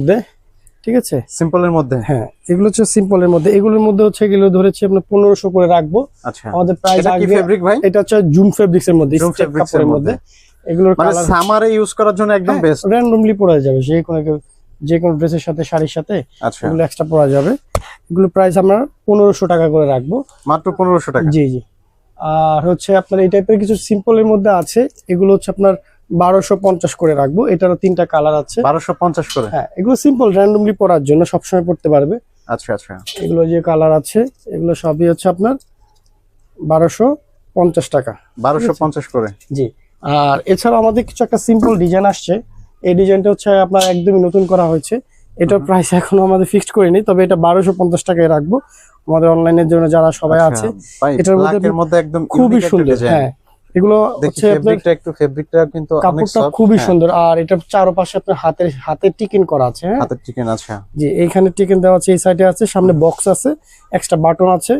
মধ্যে ঠিক আছে? সিম্পলের মধ্যে? হ্যাঁ এগুলো হচ্ছে সিম্পলের মধ্যে। এগুলোর মধ্যে হচ্ছে এগুলো ধরেছি আপনার পনেরোশো করে রাখব। আচ্ছা। আমাদের প্রাইস ফেব্রিক ভাই? এটা হচ্ছে জুম ফেব্রিক্স এর মধ্যে কাপড়ের মধ্যে। এগুলোর মানে সামারে ইউজ করার জন্য একদম বেস্ট র্যান্ডমলি পরা যাবে। যে কোনো যে কোনো ড্রেসের সাথে শাড়ির সাথে আচ্ছা। এগুলো এক্সট্রা পরা যাবে। এগুলো প্রাইস আমরা পনেরোশো টাকা করে রাখব। মাত্র পনেরোশো টাকা? জি জি। আর হচ্ছে আপনার এই টাইপের কিছু সিম্পলের মধ্যে আছে। এগুলো হচ্ছে আপনার বারোশো পঞ্চাশ করে রাখব। এটারও তিনটা কালার আছে। বারোশো পঞ্চাশ করে? হ্যাঁ এগুলো সিম্পল র্যান্ডমলি পরার জন্য সবসময় পড়তে পারবে। আচ্ছা আচ্ছা। এগুলো যে কালার আছে এগুলো সবই হচ্ছে আপনার বারোশো পঞ্চাশ টাকা। বারোশো পঞ্চাশ করে? জি। আর এছাড়া আমাদের কিছু একটা সিম্পল ডিজাইন আসছে। এই ডিজাইনটা হচ্ছে আপনার একদমই নতুন করা হয়েছে। এটার প্রাইস এখনও আমাদের ফিক্সড করিনি তবে এটা বারোশো পঞ্চাশ টাকায় রাখব। আমাদের অনলাইনের জন্য যারা সবাই আচ্ছা, আছে এটার মধ্যে একদম খুবই সুন্দর হ্যাঁ। এগুলো হচ্ছে ফেব্রিকটা একটু ফেব্রিকটা কিন্তু অনেক কাপড়টা খুবই হ্যাঁ, সুন্দর। আর এটা চারপাশে আপনার হাতের হাতের টিকিন করা আছে হ্যাঁ? হাতের চিকেন আচ্ছা জি এইখানে টিকেন দেওয়া আছে এই সাইডে আছে সামনে বক্স আছে এক্সট্রা বাটন আছে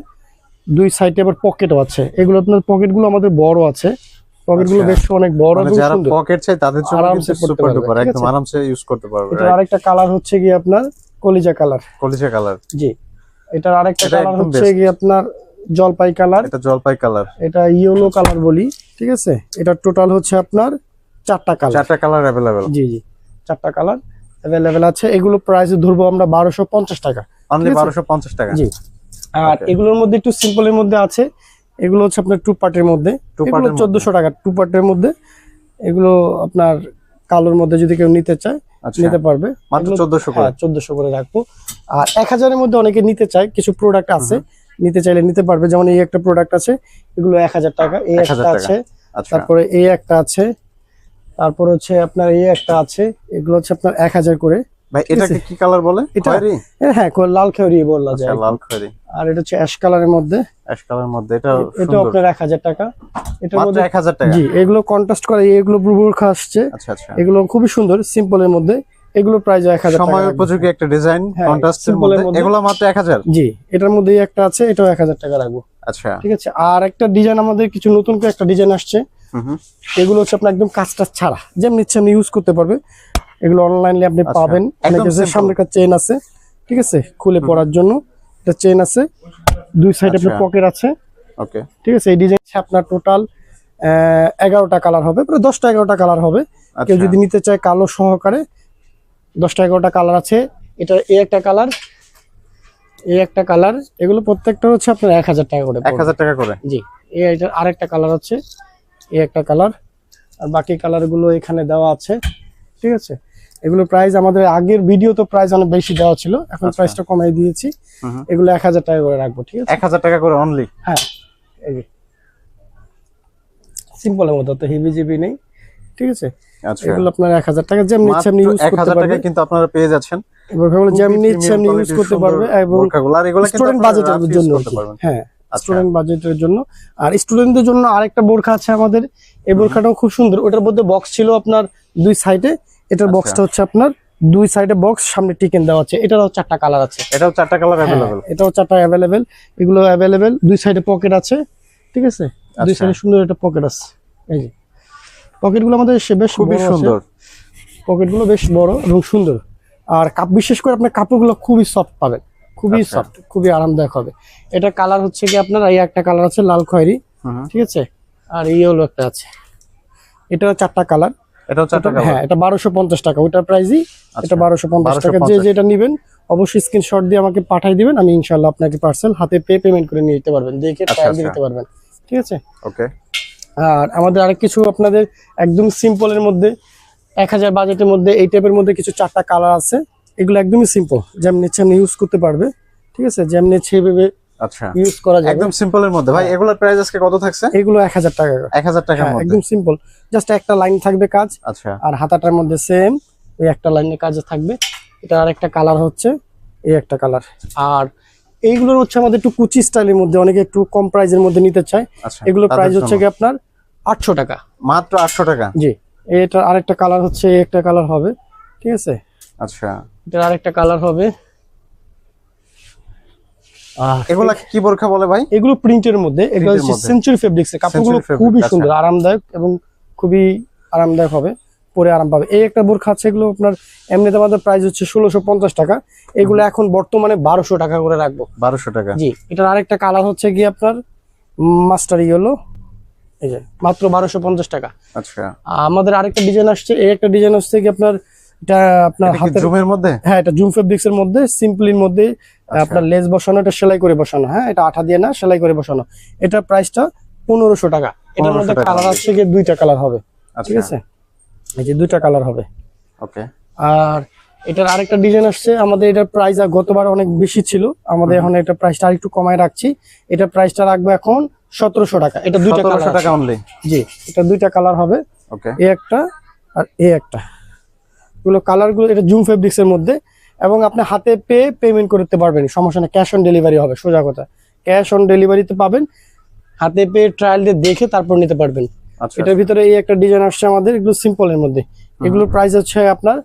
দুই সাইডে আবার পকেটও আছে। এগুলো আপনার পকেটগুলো আমাদের বড় আছে। পকেটগুলো আচ্ছা। বেশ অনেক বড় মানে এবং যারা পকেট চাই তাদের জন্য আরামসে পড়তে পারবে, একদম আরামসে ইউজ করতে পারবে এটার আরেকটা কালার হচ্ছে গিয়ে আপনার কলিজা কালার কলিজা কালার জি এটার আরেকটা এটা কালার হচ্ছে। গিয়ে আপনার জলপাই কালার। এটা জলপাই কালার। এটা ইয়েলো কালার বলি ঠিক আছে? এটা টোটাল হচ্ছে আপনার চারটা কালার। চারটা কালার অ্যাভেলেবেল জি জি চারটা কালার অ্যাভেলেবেল আছে। এগুলো প্রাইস ধরবো আমরা বারোশো পঞ্চাশ টাকা অনলি? বারোশো পঞ্চাশ টাকা। জি। আর এগুলোর মধ্যে একটু সিম্পলের মধ্যে আছে। এগুলো হচ্ছে আপনার টু পার্টের মধ্যে। টু পার্ট চোদ্দশো টাকা টু পার্টের মধ্যে। এগুলো আপনার কালোর মধ্যে যদি কেউ নিতে চায় আচ্ছা। নিতে পারবে। মাত্র 1400 করে। হ্যাঁ চোদ্দশো করে রাখব। আর এক হাজারের মধ্যে অনেকে নিতে চায় কিছু প্রোডাক্ট আছে। নিতে চাইলে নিতে পারবে। যেমন এই একটা প্রোডাক্ট আছে এগুলো এক হাজার টাকা। এই একটা আছে আচ্ছা। তারপরে এই একটা আছে তারপর হচ্ছে আপনার এই একটা আছে এগুলো হচ্ছে আপনার এক হাজার করে। ভাই এটাকে কি কালার বলে? এটা- হ্যাঁ লাল যায় আচ্ছা লাল আর এটা হচ্ছে অ্যাশ কালারের মধ্যে। অ্যাশ কালার মধ্যে এটা এটা আপনার এক হাজার টাকা। এটার মাত্র মধ্যে 1000 টাকা? জি এগুলো কন্ট্রাস্ট করে এগুলো আসছে। আচ্ছা আচ্ছা। এগুলো খুবই সুন্দর সিম্পলের মধ্যে। এগুলো প্রাইস এক হাজার সময় উপযোগী একটা ডিজাইন হ্যাঁ, কন্ট্রাস্টের এর মধ্যে। এগুলো মাত্র 1000 জি এটার মধ্যেই একটা আছে এটাও এক হাজার টাকা রাখব আচ্ছা। ঠিক আছে? আর একটা ডিজাইন আমাদের কিছু নতুন করে একটা ডিজাইন আসছে। এগুলো হচ্ছে আপনার একদম কাজটা ছাড়া। যেমন ইচ্ছে আপনি ইউজ করতে পারবে। এগুলো অনলাইনে আপনি আচ্ছা, পাবেন। সামনে একটা চেন আছে। ঠিক আছে? খুলে পড়ার জন্য একটা চেন আছে। দুই সাইডে আপনার আচ্ছা। পকেট আছে। ওকে। ঠিক আছে? এই ডিজাইন আপনার টোটাল এগারোটা কালার হবে। প্রায় দশটা এগারোটা কালার হবে। কেউ আচ্ছা। যদি নিতে চায় কালো সহকারে দশটা এগারোটা কালার আছে। এটা এই একটা কালার এই একটা কালার এগুলো প্রত্যেকটা হচ্ছে আপনার এক হাজার টাকা করে এক হাজার টাকা করে। জি এটা আরেকটা কালার হচ্ছে এই একটা কালার আর বাকি কালারগুলো এখানে দেওয়া আছে ঠিক আছে? এগুলো প্রাইস আমাদের আগের ভিডিও তো প্রাইস অনেক বেশি দেওয়া ছিল এখন আচ্ছা। প্রাইসটা কমাই দিয়েছি। এগুলো এক হাজার টাকা করে রাখব ঠিক আছে? 1000 টাকা করে অনলি হ্যাঁ এই সিম্পলের মতো তো হেভি জিবি নেই। ঠিক আছে? আচ্ছা। এগুলো আপনার এক হাজার টাকা যেমনি ইচ্ছে আপনি ইউজ করতে পারবেন। কিন্তু আপনারা পেয়ে যাচ্ছেন। বোরখাগুলো যেমনি ইচ্ছে আপনি ইউজ করতে সুন্দর পারবে এবং আর এগুলো কিন্তু স্টুডেন্ট বাজেটের জন্য হ্যাঁ আচ্ছা। স্টুডেন্ট বাজেটের জন্য। আর স্টুডেন্টদের জন্য আরেকটা বোরখা আছে আমাদের। এই বোরখাটাও খুব সুন্দর। ওটার মধ্যে বক্স ছিল আপনার দুই সাইডে এটার আচ্ছা। বক্সটা হচ্ছে আপনার দুই সাইডে বক্স সামনে টিকেন দেওয়া আছে। এটারও চারটা কালার আছে। এটাও চারটা কালার হ্যাঁ, অ্যাভেলেবল এটাও চারটা অ্যাভেলেবেল এগুলো অ্যাভেলেবেল দুই সাইডে পকেট আছে। ঠিক আছে? দুই আচ্ছা। সাইডে সুন্দর একটা পকেট আছে। এই যে। পকেটগুলো আমাদের বেশ খুবই সুন্দর। পকেটগুলো বেশ বড় এবং সুন্দর। আর কাপ বিশেষ করে আপনার কাপড়গুলো খুবই সফট পাবেন। খুবই আচ্ছা। সফট খুবই আরামদায়ক হবে। এটা কালার হচ্ছে কি আপনার এই একটা কালার আছে লাল খয়েরি। ঠিক আছে? আর এই হলো একটা আছে। এটা চারটা কালার এটাও চারটা কালার হ্যাঁ এটা বারোশো পঞ্চাশ টাকা। ওইটার প্রাইসই আচ্ছা। এটা বারোশো পঞ্চাশ টাকা। যে যেটা নিবেন অবশ্যই স্ক্রিনশট দিয়ে আমাকে পাঠিয়ে দিবেন। আমি ইনশাল্লাহ আপনাকে পার্সেল হাতে পে পেমেন্ট করে নিয়ে যেতে পারবেন। দেখে আচ্ছা, ট্রায়াল আচ্ছা। নিতে পারবেন। ঠিক আছে? ওকে আর আমাদের আরেক কিছু আপনাদের একদম সিম্পলের মধ্যে এক হাজার বাজেটের মধ্যে এই টাইপের মধ্যে কিছু চারটা কালার আছে। এগুলো একদমই সিম্পল যেমন ইচ্ছে আপনি ইউজ করতে পারবে। ঠিক আছে? যেমন ইচ্ছে এভাবে আচ্ছা। ইউজ করা যাবে। একদম সিম্পলের মধ্যে। ভাই এগুলোর প্রাইস আজকে কত থাকছে? এগুলো এক হাজার টাকা করে। 1000 টাকার হ্যাঁ, মধ্যে। একদম সিম্পল জাস্ট একটা লাইন থাকবে কাজ। আচ্ছা। আর হাতাটার মধ্যে সেম ওই একটা কাজে থাকবে। এটা আর একটা কালার হচ্ছে এই একটা কালার আর এইগুলোর হচ্ছে আমাদের একটু কুচি স্টাইলের মধ্যে অনেকে একটু কম প্রাইজের মধ্যে নিতে চায়। আচ্ছা এগুলো প্রাইস হচ্ছে। কি আপনার আটশো টাকা। মাত্র 800 টাকা? জি। এটা আরেকটা কালার হচ্ছে একটা কালার হবে। ঠিক আছে? আচ্ছা। এটার আরেকটা কালার হবে। আহ, এগুলা কি বোরখা বলে ভাই? এগুলো প্রিন্টের মধ্যে। এগুলো হচ্ছে সেঞ্চুরি ফেব্রিক্স কাপড়গুলো খুবই আচ্ছা। সুন্দর আরামদায়ক এবং খুবই আরামদায়ক হবে পরে আরাম পাবে। এই একটা বোরখা আছে এগুলো আপনার এমনিতে আমাদের প্রাইস হচ্ছে ষোলোশো পঞ্চাশ টাকা। এগুলো এখন বর্তমানে বারোশো টাকা করে রাখব। বারোশো টাকা। জি এটার আরেকটা কালার হচ্ছে গিয়ে আপনার মাস্টার ইয়েলো এই যে মাত্র বারোশো পঞ্চাশ টাকা। আচ্ছা। আমাদের আরেকটা ডিজাইন আসছে এই একটা ডিজাইন আসছে কি আপনার এটা আপনার হাতের জুমের মধ্যে? হ্যাঁ এটা জুম ফেব্রিক্স এর মধ্যে সিম্পলির মধ্যে আচ্ছা। আপনার লেস বসানো এটা সেলাই করে বসানো হ্যাঁ এটা আঠা দিয়ে না সেলাই করে বসানো। এটা প্রাইসটা পনেরোশো টাকা। এটার মধ্যে কালার আসছে গিয়ে দুইটা কালার হবে ঠিক আচ্ছা আছে? এই যে দুইটা কালার হবে। ওকে। আর এটার আরেকটা ডিজাইন আসছে আমাদের এটার প্রাইস গতবার অনেক বেশি ছিল আমাদের এখন এটা প্রাইসটা আরেকটু কমায় রাখছি। এটা প্রাইসটা রাখব এখন সতেরোশো টাকা। এটা দুইটা কালার টাকা অনলি জি এটা দুইটা কালার হবে। ওকে এ একটা আর এ একটা। এগুলো কালারগুলো এটা জুম ফেব্রিক্স এর মধ্যে। এবং আপনি হাতে পেয়ে পেমেন্ট করতে পারবেন। সমস্যা নেই ক্যাশ অন ডেলিভারি হবে সোজা কথা। ক্যাশ অন ডেলিভারিতে পাবেন। হাতে পেয়ে ট্রায়াল দিয়ে দেখে তারপর নিতে পারবেন। আচ্ছা এটার ভিতরে এই একটা ডিজাইন আসছে আমাদের এগুলো সিম্পলের মধ্যে। এগুলোর প্রাইস হচ্ছে আপনার